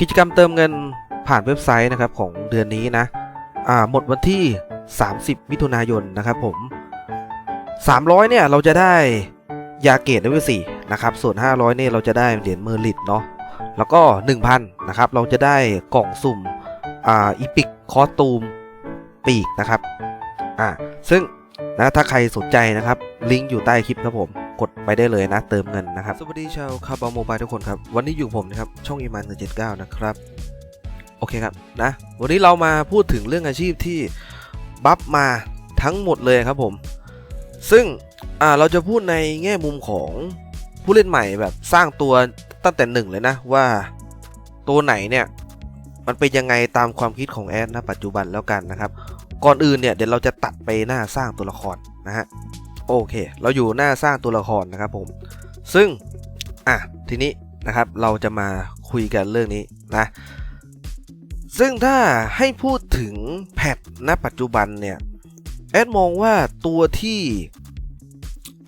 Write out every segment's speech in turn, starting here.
กิจกรรมเติมเงินผ่านเว็บไซต์นะครับของเดือนนี้นะหมดวันที่ 30 มิถุนายนนะครับผม 300 เนี่ยเราจะได้ยาเกตเลเวล4นะครับ ส่วน 500 เนี่ยเราจะได้เหรียญเมอร์ลิตเนาะ แล้วก็ 1,000 นะครับ เราจะได้กล่องสุ่มอ่าอีพิกคอสตูมปีกนะครับ อ่า ซึ่ง นะถ้าใครสนใจนะครับ ลิงก์อยู่ใต้คลิปครับผมกดไปได้เลยนะเติมเงินนะครับ สวัสดีชาวคาร์บอโมบายทุกคนครับ วันนี้อยู่ผมนะครับ ช่องอีมันเจ็ดเก้านะครับ โอเคครับนะ วันนี้เรามาพูดถึงเรื่องอาชีพที่บัฟมาทั้งหมดเลยครับผม ซึ่งอ่าเราจะพูดในแง่มุมของผู้เล่นใหม่แบบสร้างตัวตั้งแต่หนึ่งเลยนะว่าตัวไหนเนี่ย มันเป็นยังไงตามความคิดของแอดณปัจจุบันแล้วกันนะครับ ก่อนอื่นเนี่ยเดี๋ยวเราจะตัดไปหน้าสร้างตัวละครนะฮะโอเค เราอยู่หน้าสร้างตัวละครนะครับผม ซึ่งอะทีนี้นะครับเราจะมาคุยกันเรื่องนี้นะซึ่งถ้าให้พูดถึงแพทณปัจจุบันเนี่ยแอดมองว่าตัวที่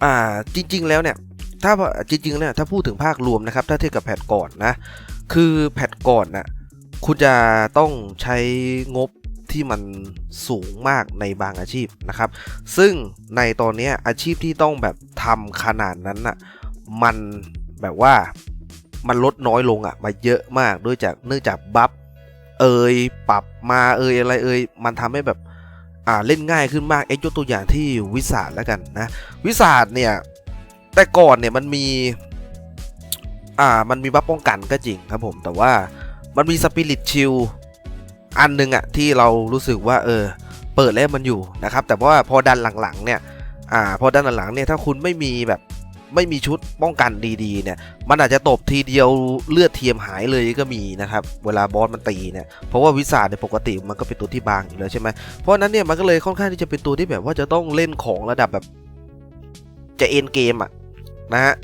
อ่าจริง ๆ แล้วเนี่ยถ้าจริงๆเนี่ยถ้าพูดถึงภาครวมนะครับ ถ้าเทียบกับแพทก่อนนะคือแพทก่อนน่ะคุณจะต้องใช้งบ ที่มันสูงมากในบางอาชีพนะครับ ซึ่งในตอนนี้อาชีพที่ต้องแบบทำขนาดนั้นน่ะมันแบบว่ามันลดน้อยลงอะมาเยอะมากด้วยจากเนื่องจากบัฟเอยปรับมาเอยอะไรเอยมันทำให้แบบอ่าเล่นง่ายขึ้นมากเอ็กยกตัวอย่างที่วิสาดแล้วกันนะวิสาดเนี่ยแต่ก่อนเนี่ยมันมีอ่ามันมีบัฟป้องกันก็จริงครับผมแต่ว่ามันมีสปิริตชิล อันหนึงอะที่เรารู้สึกว่าเออเปิดแล้วมันอยู่นะครับ แต่ว่าพอดันหลังๆเนี่ยอ่าพอดันหลังๆเนี่ยถ้าคุณไม่มีแบบไม่มีชุดป้องกันดีๆเนี่ยมันอาจจะตบทีเดียวเลือดเทียมหายเลยก็มีนะครับเวลาบอสมันตีเนี่ยเพราะว่าวิสาดเนี่ยปกติมันก็เป็นตัวที่บางอยู่แล้วใช่ไหมเพราะฉะนั้นเนี่ยมันก็เลยค่อนข้างที่จะเป็นตัวที่แบบว่าจะต้องเล่นของระดับแบบจะเอ็นเกมอะนะฮะ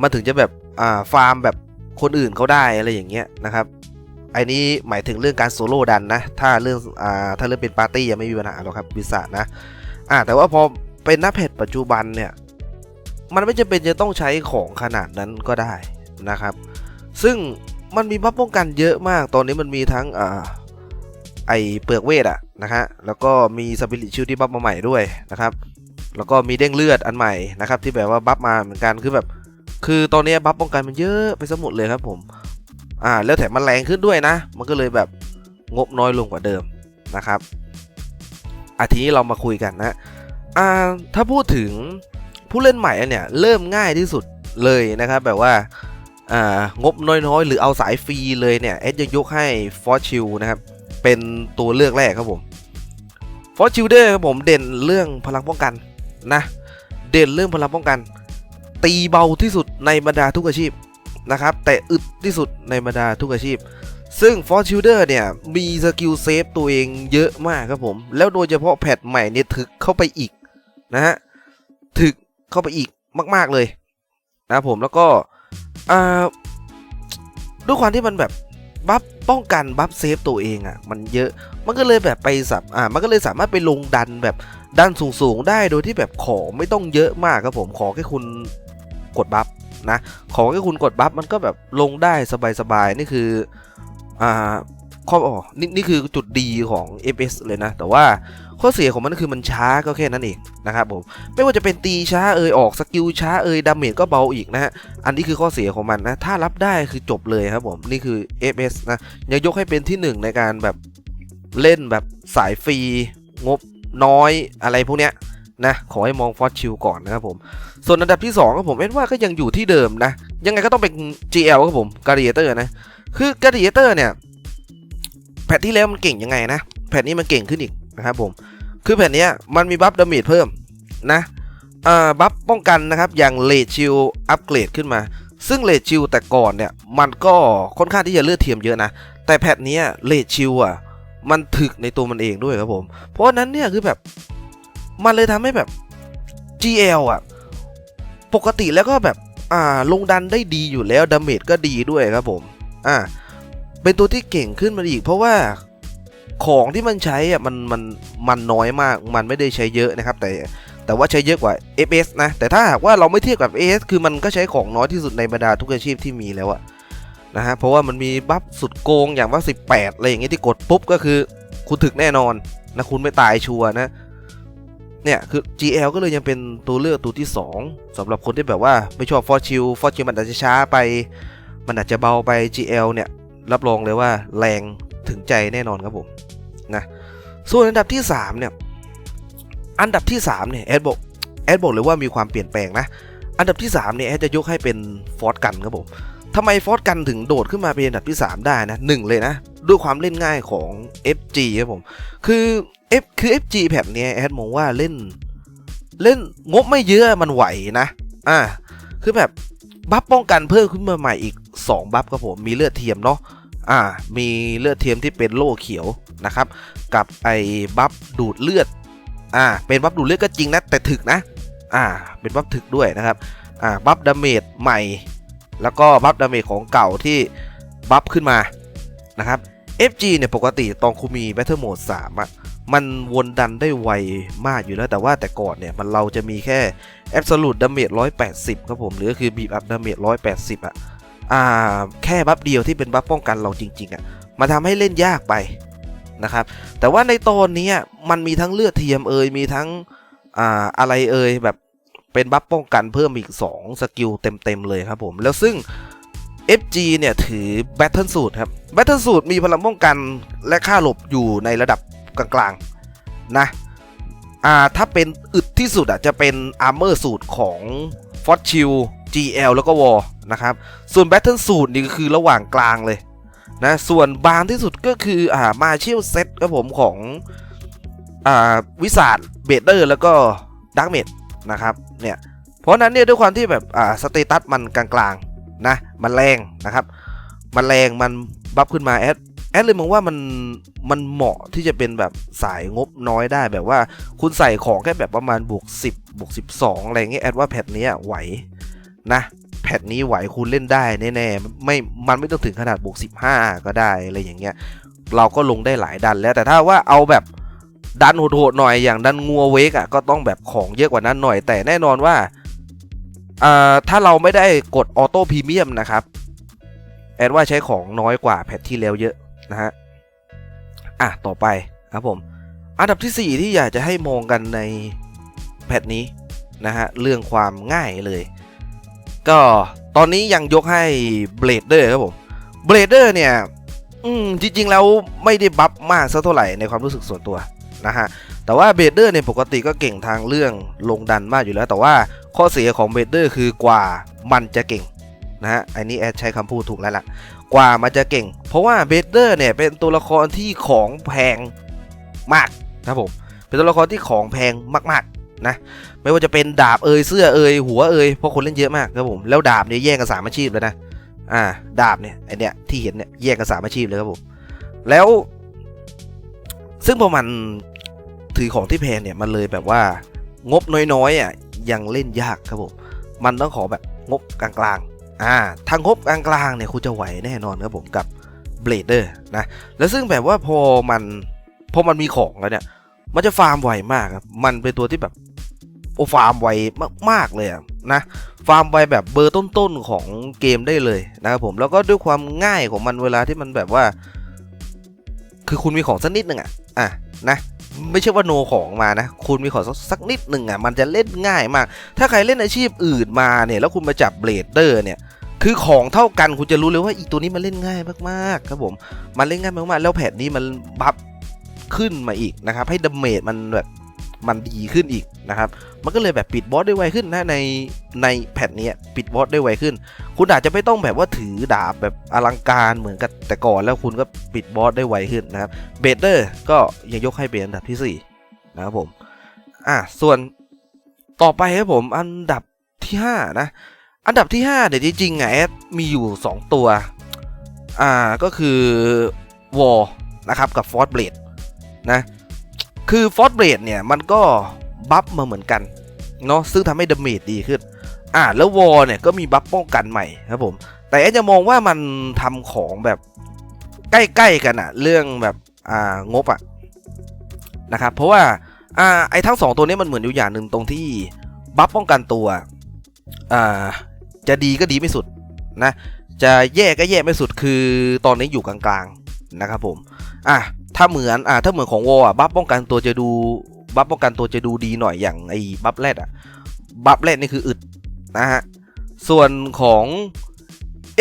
มันถึงจะแบบอ่าฟาร์มแบบคนอื่นเขาได้อะไรอย่างเงี้ยนะครับ ไอ้นี้หมายถึงเรื่องการโซโล่ดันนะ ถ้าเรื่องอ่าถ้าเรื่องเป็นปาร์ตี้ยังไม่มีปัญหาหรอกครับวิสานะอ่าแต่ว่าพอเป็นหน้าเพจปัจจุบันเนี่ยมันไม่จำเป็นจะต้องใช้ของขนาดนั้นก็ได้นะครับ ซึ่งมันมีบัฟป้องกันเยอะมาก ตอนนี้มันมีทั้งอ่าไอเปลือกเวทอะนะฮะ แล้วก็มีสปิริตชิลที่บัฟมาใหม่ด้วยนะครับ แล้วก็มีเด้งเลือดอันใหม่นะครับที่แบบว่าบัฟมาเหมือนกัน คือแบบ คือตอนนี้บัฟป้องกันมันเยอะไปสมุดเลยครับผม อ่าแล้วแถมมันแรงขึ้นด้วยนะ มันก็เลยแบบงบน้อยลงกว่าเดิมนะครับอาทีนี้เรามาคุยกันนะอ่าถ้าพูดถึงผู้เล่นใหม่เนี่ยเริ่มง่ายที่สุดเลยนะครับแบบว่าอ่างบน้อยๆ หรือเอาสายฟรีเลยเนี่ยเอสจะยกให้ฟอร์ชิลนะครับเป็นตัวเลือกแรกครับผมฟอร์ชิลเดอร์ครับผมเด่นเรื่องพลังป้องกันนะเด่นเรื่องพลังป้องกัน ตีเบาที่สุดในบรรดาทุกอาชีพ นะครับ แต่อึดที่สุดในบรรดาทุกอาชีพ ซึ่ง f o r t u n e r เนี่ย มีสกิลเซฟตัวเองเยอะมากครับผม แล้วโดยเฉพาะแพทใหม่เนี่ยถึกเข้าไปอีกนะฮะถึกเข้าไปอีกมาก ๆเลยนะครับผมแล้วก็ด้วยความที่มันแบบบัฟป้องกันบัฟเซฟตัวเองอะ่ะมันเยอะมันก็เลยแบบไปสับอ่ามันก็เลยสามารถไปลงดันแบบดันสูงๆได้โดยที่แบบขอไม่ต้องเยอะมากครับผมขอแค่คุณกดบัฟ นะขอแค่คุณกดบัฟมันก็แบบลงได้สบายๆ นี่คืออ่าข้ออ๋อนี่นี่คือจุดดีของ FS เลยนะ แต่ว่าข้อเสียของมันก็คือมันช้าก็แค่นั้นเองนะครับผมไม่ว่าจะเป็นตีช้าเอยออกสกิลช้าเอยดาเมจก็เบาอีกนะฮะอันนี้คือข้อเสียของมันนะ ถ้ารับได้คือจบเลยครับผมนี่คือ FS นะยังยกให้เป็นที่หนึ่งในการแบบเล่นแบบสายฟรีงบน้อยอะไรพวกเนี้ย นะขอให้มองฟอสชิลก่อนนะครับผม ส่วนอันดับที่2ครับผมเอ็นว่าก็ยังอยู่ที่เดิมนะ ยังไงก็ต้องเป็น GL ครับผมการ a เตอร์นะ คือการ a เตอร์เนี่ย แพทที่แล้วมันเก่งยังไงนะ แพทนี้มันเก่งขึ้นอีกนะครับผม คือแผ่นนี้มันมีบัฟดาเมจเพิ่มนะบัฟป้องกันนะครับ อย่างเลดชิลอัปเกรดขึ้นมา ซึ่งเลดชิลแต่ก่อนเนี่ย มันก็ค่อนข้างที่จะเลือดเทียมเยอะนะ แต่แพทนี้เลดชิลอะ มันถึกในตัวมันเองด้วยครับผม เพราะฉะนั้นเนี่ยคือแบบ มันเลยทำให้แบบ GL อะ ปกติแล้วก็แบบ อ่า ลงดันได้ดีอยู่แล้ว ดาเมจก็ดีด้วยครับผม อ่า เป็นตัวที่เก่งขึ้นมาอีก เพราะว่าของที่มันใช้อะมันมันมันน้อยมาก มันไม่ได้ใช้เยอะนะครับ แต่แต่ว่าใช้เยอะกว่า FS นะ แต่ถ้าหากว่าเราไม่เทียบกับ FS คือมันก็ใช้ของน้อยที่สุดในบรรดาทุกอาชีพที่มีแล้วอะนะฮะ เพราะว่ามันมีบัฟสุดโกงอย่างว่า 18 อะไรอย่างเงี้ยที่กดปุ๊บก็คือ คุณถึกแน่นอนนะคุณไม่ตายชัวร์นะ เนี่ยคือ GL ก็เลยยังเป็นตัวเลือกตัวที่ 2สำหรับคนที่แบบว่าไม่ชอบฟอร์ชิลฟอร์ชิลมันอาจจะช้าไป มันอาจจะเบาไป GL เนี่ยรับรองเลยว่าแรงถึงใจแน่นอนครับผมนะส่วนอันดับที่3เนี่ยอันดับที่3เนี่ยแอดบอกแอดบอกเลยว่ามีความเปลี่ยนแปลงนะอันดับที่3เนี่ยแอดจะยกให้เป็นฟอร์สกันครับผมทำไมฟอร์สกันถึงโดดขึ้นมาเป็นอันดับที่ 3 ได้นะหนึ่งเลยนะ ด้วยความเล่นง่ายของ FG ครับผม คือ F คือ FG แบบเนี้ยแอดมองว่าเล่น เล่นงบไม่เยอะมันไหวนะ อ่า คือแบบบัฟป้องกันเพิ่มขึ้นมาใหม่อีก 2 บัฟครับผม มีเลือดเทียมเนาะอ่า มีเลือดเทียมที่เป็นโล่เขียวนะครับ กับไอ้บัฟดูดเลือด อ่า เป็นบัฟดูดเลือดก็จริงนะ แต่ถึกนะ อ่า เป็นบัฟถึกด้วยนะครับ อ่า บัฟดาเมจใหม่ แล้วก็บัฟดาเมจของเก่าที่บัฟขึ้นมา นะครับ FG เนี่ยปกติตอนคูมี Battle Mode 3อะ มันวนดันได้ไวมากอยู่แล้วแต่ว่าแต่ก่อนเนี่ย มันเราจะมีแค่ Absolute Damage 180 ครับผม หรือก็คือ Beat Up Damage 180 อะ อ่า แค่บัฟเดียวที่เป็นบัฟป้องกันเราจริง ๆ อะ มันทำให้เล่นยากไปนะครับ แต่ว่าในตอนนี้มันมีทั้งเลือดเทียมเอ่ยมีทั้งอ่าอะไรเอ่ยแบบเป็นบัฟป้องกันเพิ่มอีก 2 สกิลเต็ม ๆ เลยครับผม แล้วซึ่ง FG เนี่ยถือ Battle Suit ครับ Battle Suit มีพลังป้องกันและค่าหลบอยู่ในระดับ กลางๆนะอ่าถ้าเป็นอึดที่สุดอะจะเป็น Armor Suit ของ f o r t u n e GL แล้วก็ War นะครับ ส่วน Battle Suit นี่ก็คือระหว่างกลางเลยนะ ส่วนบางที่สุดก็คืออ่า Martial Set ครับผมของอ่าวิสาดเบเดอร์แล้วก็ดักเมดนะครับเนี่ยเพราะฉะนั้นเนี่ยด้วยความที่แบบอ่าสเตตัสมันกลางๆนะมันแรงนะครับ มันแรงมันบัฟขึ้นมาแอด แอดเลยมองว่ามันมันเหมาะที่จะเป็นแบบสายงบน้อยได้แบบว่าคุณใส่ของแค่แบบประมาณบวก10บวก12 อะไรเงี้ยแอดว่าแพทนี้ไหวนะแพทนี้ไหวคุณเล่นได้แน่ๆไม่มันไม่ต้องถึงขนาดบวก15 ก็ได้อะไรอย่างเงี้ยเราก็ลงได้หลายดันแล้วแต่ถ้าว่าเอาแบบดันโหดๆหน่อยอย่างดันงัวเวกอะก็ต้องแบบของเยอะกว่านั้นหน่อยแต่แน่นอนว่าอ่าถ้าเราไม่ได้กดออโต้พรีเมียมนะครับ แอดว่าใช้ของน้อยกว่าแพทที่แล้วเยอะ นะฮะอะต่อไปครับผม อันดับที่ 4 ที่อยากจะให้มองกันในแพทนี้นะฮะเรื่องความง่ายเลย ก็ตอนนี้ยังยกให้เบลดเดอร์ครับผมเบลดเดอร์เนี่ยอืมจริงๆแล้วไม่ได้บัฟมากสักเท่าไหร่ในความรู้สึกส่วนตัวนะฮะแต่ว่าเบเดอร์เนี่ยปกติก็เก่งทางเรื่องลงดันมากอยู่แล้ว แต่ว่าข้อเสียของเบเดอร์คือกว่ามันจะเก่งนะฮะอันนี้แอดใช้คำพูดถูกแล้วล่ะ กว่ามันจะเก่ง เพราะว่าเบเดอร์เนี่ยเป็นตัวละครที่ของแพงมากนะผมเป็นตัวละครที่ของแพงมากๆนะไม่ว่าจะเป็นดาบเอยเสื้อเอยหัวเอยเพราะคนเล่นเยอะมากครับผมแล้วดาบเนี่ยแย่งกันสามอาชีพเลยนะอ่าดาบเนี่ยไอเนี่ยที่เห็นเนี่ยแย่งกันสามอาชีพเลยครับผมแล้ว ซึ่งพอมันถือของที่แพงเนี่ยมันเลยแบบว่างบน้อยๆอะยังเล่นยากครับผมมันต้องขอแบบงบกลาง อ่าทางงบกลางๆเนี่ยคุณจะไหวแน่นอนครับผมกับเบลเดอร์นะแล้วซึ่งแบบว่าพอมันพอมันมีของแล้วเนี่ย มันจะฟาร์มไวมากครับมันเป็นตัวที่แบบโอฟาร์มไวมากๆเลยะนะฟาร์มไวแบบเบอร์ต้นๆของเกมได้เลยนะครับผมแล้วก็ด้วยความง่ายของมันเวลาที่มันแบบว่า คือคุณมีของสักนิดหนึ่งอะอะนะ ไม่ใช่ว่าโนของมานะ คุณมีของสักนิดหนึ่งอะมันจะเล่นง่ายมาก ถ้าใครเล่นอาชีพอื่นมาเนี่ยแล้วคุณมาจับเบลดเดอร์เนี่ยคือของเท่ากันคุณจะรู้เลยว่าอีตัวนี้มันเล่นง่ายมากๆครับผมมันเล่นง่ายมากๆแล้วแพทนี้มันบัฟขึ้นมาอีกนะครับให้ดาเมจมันแบบ มันดีขึ้นอีกนะครับ มันก็เลยแบบปิดบอสได้ไวขึ้นนะในในแพทนี้ปิดบอสได้ไวขึ้น คุณอาจจะไม่ต้องแบบว่าถือดาบแบบอลังการเหมือนกับแต่ก่อนแล้วคุณก็ปิดบอสได้ไวขึ้นนะครับเบเดอร์ก็ยังยกให้เป็นอันดับที่4นะครับผมอะส่วนต่อไปครับผมอันดับที่ 5 นะ อันดับที่ 5 เดี๋ยวจริงๆไงแอดมีอยู่ 2 ตัวอ่าก็คือวอลนะครับกับฟอร์ b เบลดนะ คือฟอร์ b เบลดเนี่ยมันก็บัฟมาเหมือนกันเนาะซึ่งทำให้ดาเมจดีขึ้น อ่าแล้ววอลเนี่ยก็มีบัฟป้องกันใหม่ครับผม แต่แอดจะมองว่ามันทำของแบบใกล้ๆกันอะเรื่องแบบอ่างบอะนะครับ เพราะว่าอ่าไอ้ทั้งสองตัวนี้มันเหมือนอยู่อย่างหนึ่งตรงที่บัฟป้องกันตัวอ่าจะดีก็ดีไม่สุดนะจะแย่ก็แย่ไม่สุดคือตอนนี้อยู่กลางๆนะครับผมอะ ถ้าเหมือนอะถ้าเหมือนของวอลอะบัฟป้องกันตัวจะดูบัฟป้องกันตัวจะดูดีหน่อยอย่างไอ้บัฟแรดอะบัฟแรดนี่คืออึดนะฮะส่วนของ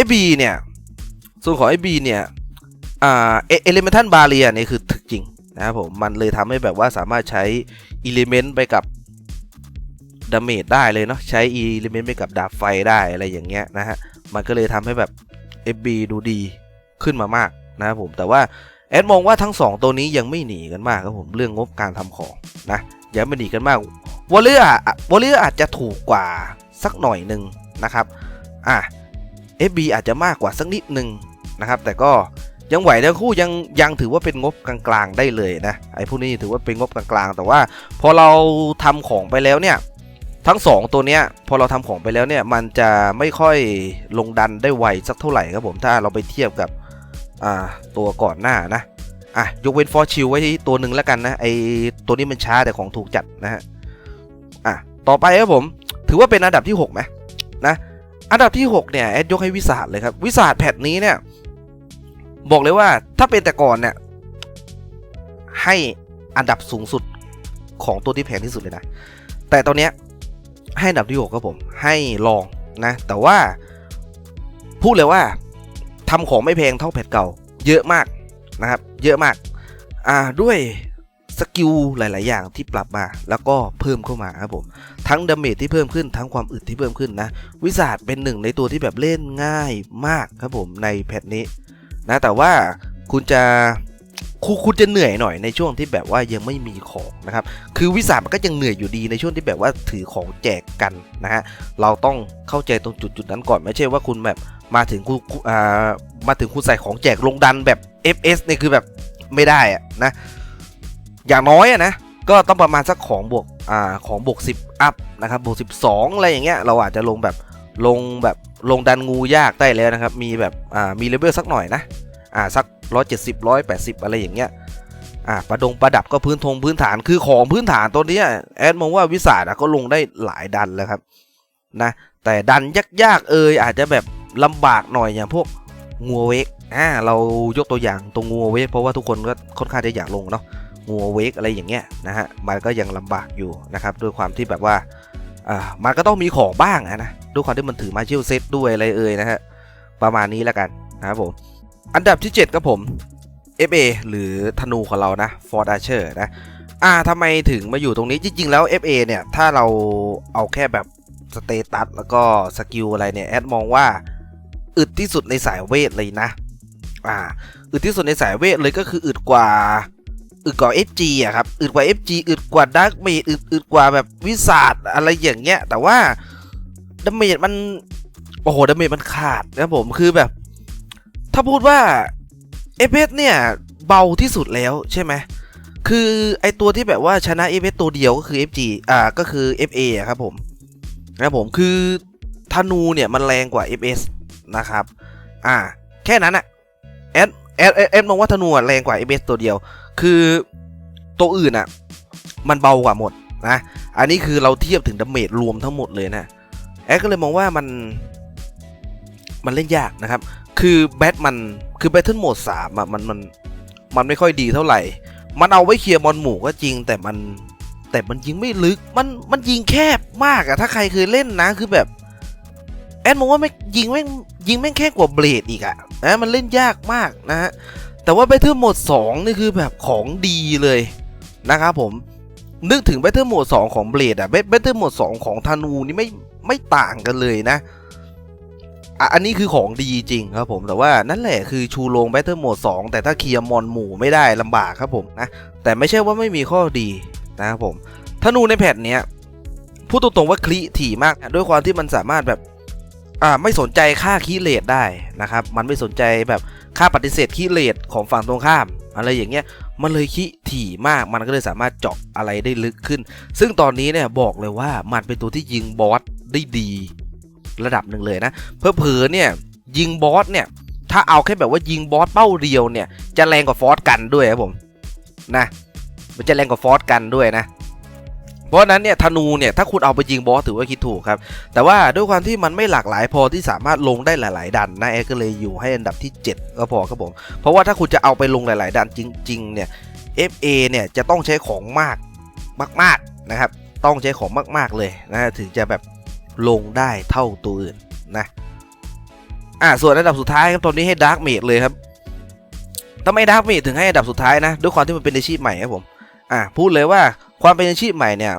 FB เนี่ยส่วนของ FB เนี่ยอ่าเอเลเมทัลบาเรียนี่คือถึกจริงนะครับผมมันเลยทำให้แบบว่าสามารถใช้อิเลเมนต์ไปกับดาเมจได้เลยเนาะใช้อิเลเมนต์ไปกับดาบไฟได้อะไรอย่างเงี้ยนะฮะมันก็เลยทำให้แบบ FB ดูดีขึ้นมามากนะครับผมแต่ว่า แอดมองว่าทั้ง 2 ตัวนี้ยังไม่หนีกันมากครับผมเรื่องงบการทำของนะยังไม่หนีกันมากวอลเลอร์วอลเลอร์อาจจะถูกกว่าสักหน่อยหนึ่งนะครับอะ FB อาจจะมากกว่าสักนิดหนึ่งนะครับ แต่ก็ยังไหวทั้งคู่ยังยังถือว่าเป็นงบกลางๆได้เลยนะไอ้พวกนี้ถือว่าเป็นงบกลางๆ แต่ว่าพอเราทำของไปแล้วเนี่ยทั้ง 2 ตัวเนี้ยพอเราทำของไปแล้วเนี่ยมันจะไม่ค่อยลงดันได้ไวสักเท่าไหร่ครับผมถ้าเราไปเทียบกับ อ่าตัวก่อนหน้านะอะยกเว้นฟอร์ชิลไว้ตัวหนึ่งแล้วกันนะไอตัวนี้มันช้าแต่ของถูกจัดนะฮะอะต่อไปครับผมถือว่าเป็นอันดับที่6ไหมนะอันดับที่ 6 เนี่ยแอดยกให้วิสาดเลยครับ วิสาดแพทนี้เนี่ย บอกเลยว่าถ้าเป็นแต่ก่อนเนี่ย ให้อันดับสูงสุดของตัวที่แพงที่สุดเลยนะ แต่ตอนเนี้ยให้อันดับที่ 6 ครับผม ให้ลองนะ แต่ว่าพูดเลยว่า ทำของไม่แพงเท่าแพทเก่า เยอะมากนะครับ เยอะมาก อ่าด้วยสกิลหลาย ๆ อย่างที่ปรับมาแล้วก็เพิ่มเข้ามาครับผม ทั้งดาเมจที่เพิ่มขึ้นทั้งความอึดที่เพิ่มขึ้นนะ วิสาดเป็นหนึ่งในตัวที่แบบเล่นง่ายมากครับผมในแพทนี้นะแต่ว่าคุณจะคุณคุณจะเหนื่อยหน่อยในช่วงที่แบบว่ายังไม่มีของนะครับ คือวิสาดมันก็ยังเหนื่อยอยู่ดีในช่วงที่แบบว่าถือของแจกกันนะฮะ เราต้องเข้าใจตรงจุดจุดนั้นก่อนไม่ใช่ว่าคุณแบบ มาถึงคุณอ่ามาถึงคุณใส่ของแจกลงดันแบบ FS นี่คือแบบไม่ได้อะนะ อย่างน้อยอะนะ ก็ต้องประมาณสักของบวกอ่าของบวก 10 อัพนะครับบวก 12 อะไรอย่างเงี้ยเราอาจจะลงแบบลงแบบลงดันงูยากได้แล้วนะครับ มีแบบอ่ามีเลเวลสักหน่อยนะอ่าสัก 170 180 อะไรอย่างเงี้ยอ่าประดงประดับก็พื้นทงพื้นฐานคือของพื้นฐานตัวนี้แอดมองว่าวิสาดอะก็ลงได้หลายดันแล้วครับนะแต่ดันยากๆเอยอาจจะแบบ ลำบากหน่อยอย่างพวกงัวเวกอ่าเรายกตัวอย่างตรงงัวเวกเพราะว่าทุกคนก็ค่อนข้างจะอยากลงเนาะงัวเวกอะไรอย่างเงี้ยนะฮะมันก็ยังลำบากอยู่นะครับด้วยความที่แบบว่าอ่ามันก็ต้องมีของบ้างะนะด้วยความที่มันถือมาเชลเซตด้วยอะไรเอ่ยนะฮะประมาณนี้แล้วกันนะครับผมอันดับที่ 7 ครับผม FA หรือธนูของเรานะ Ford Archer นะอ่าทำไมถึงมาอยู่ตรงนี้จริง ๆ แล้ว FA เนี่ย ถ้าเราเอาแค่แบบสเตตัสแล้วก็สกิลอะไรเนี่ย แอดมองว่า อึดที่สุดในสายเวทเลยนะ อ่า อึดที่สุดในสายเวทเลยก็คืออึดกว่า อึดกว่า FG อะครับ อึดกว่า FG อึดกว่าดาร์กเมดอึดอึดกว่าแบบวิสาดอะไรอย่างเงี้ย แต่ว่าดาเมจมัน โอ้โห ดาเมจมันขาดนะผม คือแบบ ถ้าพูดว่า f อเเนี่ย เบาที่สุดแล้วใช่ไหมคือไอตัวที่แบบว่าชนะ f อเตัวเดียวก็คือ FG อ่า ก็คือ FA อะครับผม นะครับผม คือธนูเนี่ยมันแรงกว่า FS นะครับ อ่า แค่นั้นอะแอดแอดแอดมองว่าธนูแรงกว่า FS ตัวเดียว คือตัวอื่นอะมันเบากว่าหมดนะ อันนี้คือเราเทียบถึงดาเมจรวมทั้งหมดเลยนะ แอดก็เลยมองว่ามัน มันเล่นยากนะครับ คือแบทมัน คือแบทเทิลโหมดสามอะมัน มัน มันไม่ค่อยดีเท่าไหร่ มันเอาไว้เคลียร์มอนหมู่ก็จริง แต่มัน แต่มันยิงไม่ลึก มัน มันยิงแคบมากอะถ้าใครเคยเล่นนะ คือแบบ ดมองว่าไม่ยิงแม่งยิงแม่งแค่กว่าเบลดอีกอะนะมันเล่นยากมากนะฮะแต่ว่า Battle Mode 2 นี่คือแบบของดีเลยนะครับผมนึกถึง Battle Mode 2 ของ Blade อะ Battle Mode 2 ของธนูนี่ไม่ไม่ต่างกันเลยนะอันนี้คือของดีจริงครับผมแต่ว่านั่นแหละคือชูโรง Battle Mode 2แต่ถ้าเคลียร์มอนหมู่ไม่ได้ลำบากครับผมนะแต่ไม่ใช่ว่าไม่มีข้อดีนะครับผมธนูในแพทเนี้ยพูดตรงๆว่าคลิถี่มาก ด้วยความที่มันสามารถแบบ อ่าไม่สนใจค่าคีย์เลทได้นะครับ มันไม่สนใจแบบค่าปฏิเสธคีย์เลทของฝั่งตรงข้าม อะไรอย่างเงี้ยมันเลยคีย์ถี่มากมันก็เลยสามารถเจาะอะไรได้ลึกขึ้น ซึ่งตอนนี้เนี่ยบอกเลยว่ามันเป็นตัวที่ยิงบอสได้ดีระดับหนึ่งเลยนะเพอเพอเนี่ยยิงบอสเนี่ยถ้าเอาแค่แบบว่ายิงบอสเป้าเดียวเนี่ยจะแรงกว่าฟอสกันด้วยครับผมนะมันจะแรงกว่าฟอสกันด้วยนะ เพราะนั้นเนี่ยธนูเนี่ยถ้าคุณเอาไปยิงบอสถือว่าคิดถูกครับ แต่ว่าด้วยความที่มันไม่หลากหลายพอที่สามารถลงได้หลาย ๆ ดันนะแอร์ก็เลยอยู่ให้อันดับที่ 7 ก็พอครับผมเพราะว่าถ้าคุณจะเอาไปลงหลาย ๆ ดันจริง ๆ เนี่ย FA เนี่ยจะต้องใช้ของมากมาก ๆ นะครับ ต้องใช้ของมาก ๆ เลยนะถึงจะแบบลงได้เท่าตัวอื่นนะอ่าส่วนอันดับสุดท้ายครับตอนนี้ให้ดาร์กเมดเลยครับทำไมดาร์กเมดถึงให้อันดับสุดท้ายนะด้วยความที่มันเป็นอาชีพใหม่ครับผมอ่าพูดเลยว่า ความเป็นอาชีพใหม่เนี่ย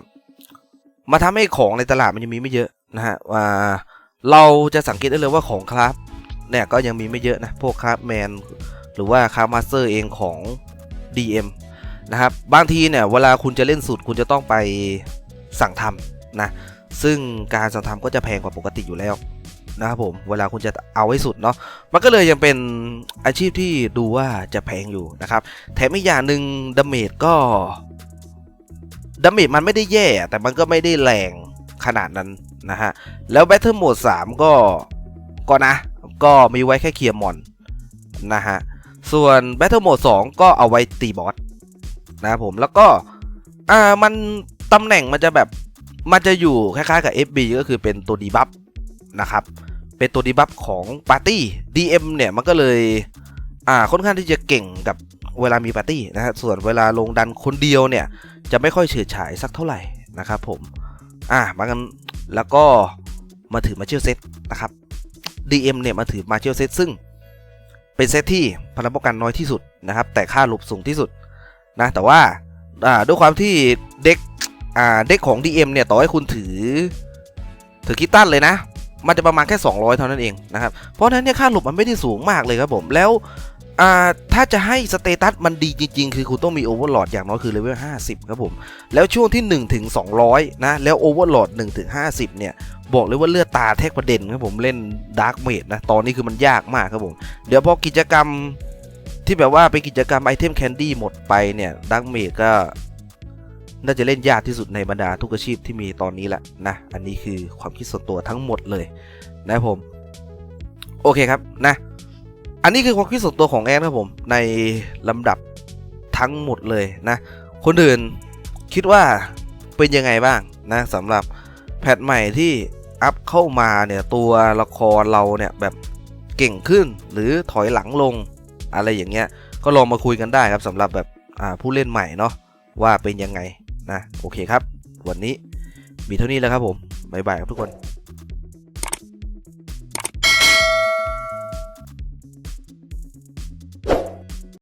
มาทำให้ของในตลาดมันยังมีไม่เยอะนะฮะว่าเราจะสังเกตได้เลยว่าของครับเนี่ยก็ยังมีไม่เยอะนะพวกครับแมนหรือว่าคราฟมาสเตอร์เองของ DM นะครับบางทีเนี่ยเวลาคุณจะเล่นสุดคุณจะต้องไปสั่งทำนะซึ่งการสั่งทำก็จะแพงกว่าปกติอยู่แล้วนะครับผมเวลาคุณจะเอาให้สุดเนาะมันก็เลยยังเป็นอาชีพที่ดูว่าจะแพงอยู่นะครับแถมอีกอย่างหนึ่งดาเมจก็ ดาเมจมันไม่ได้แย่ แต่มันก็ไม่ได้แรงขนาดนั้นนะฮะ แล้ว Battle Mode 3 ก็ ก็นะ ก็มีไว้แค่เคลียร์มอนนะฮะ ส่วน Battle Mode 2 ก็เอาไว้ตีบอสนะครับผมแล้วก็ อ่า มันตำแหน่งมันจะแบบ มันจะอยู่คล้ายๆกับ FB ก็คือเป็นตัวดีบัฟนะครับ เป็นตัวดีบัฟของปาร์ตี้ DM เนี่ยมันก็เลย อ่า ค่อนข้างที่จะเก่งกับเวลามีปาร์ตี้นะฮะ ส่วนเวลาลงดันคนเดียวเนี่ย จะไม่ค่อยเฉิดฉายสักเท่าไหร่นะครับผม อ่ามากันแล้วก็มาถือมาเชียลเซตนะครับ DM เนี่ยมาถือมาเชียลเซตซึ่งเป็นเซตที่พลังป้องกันน้อยที่สุดนะครับ แต่ค่าหลบสูงที่สุดนะแต่ว่าด้วยความที่เด็กอ่าเด็กของ DM เนี่ยต่อให้คุณถือถือคิตตันเลยนะ มันจะประมาณแค่ 200 เท่านั้นเองนะครับ เพราะฉะนั้นเนี่ยค่าหลบมันไม่ได้สูงมากเลยครับผม แล้ว อ่าถ้าจะให้สเตตัสมันดีจริง ๆ คือคุณต้องมีโอเวอร์โหลดอย่างน้อยคือเลเวล50 ครับผม แล้วช่วงที่ 1 ถึง 200 นะ แล้วโอเวอร์โหลด1ถึง 50 เนี่ย บอกเลยว่าเลือดตาแทกประเด็นครับผมเล่นดาร์กเมดนะ ตอนนี้คือมันยากมากครับผม เดี๋ยวพอกิจกรรมที่แบบว่าเป็นกิจกรรมไอเทมแคนดี้หมดไปเนี่ยดาร์กเมดก็น่าจะเล่นยากที่สุดในบรรดาทุกอาชีพที่มีตอนนี้แหละนะ อันนี้คือความคิดส่วนตัวทั้งหมดเลยนะผม โอเคครับนะ อันนี้คือความคิดส่วนตัวของแอนครับผมในลำดับทั้งหมดเลยนะ คนอื่นคิดว่าเป็นยังไงบ้างนะสำหรับแพทใหม่ที่อัพเข้ามาเนี่ยตัวละครเราเนี่ยแบบเก่งขึ้นหรือถอยหลังลงอะไรอย่างเงี้ย ก็ลองมาคุยกันได้ครับสำหรับแบบผู้เล่นใหม่เนาะว่าเป็นยังไงนะโอเคครับ วันนี้มีเท่านี้แล้วครับผม บ๊ายบายครับทุกคน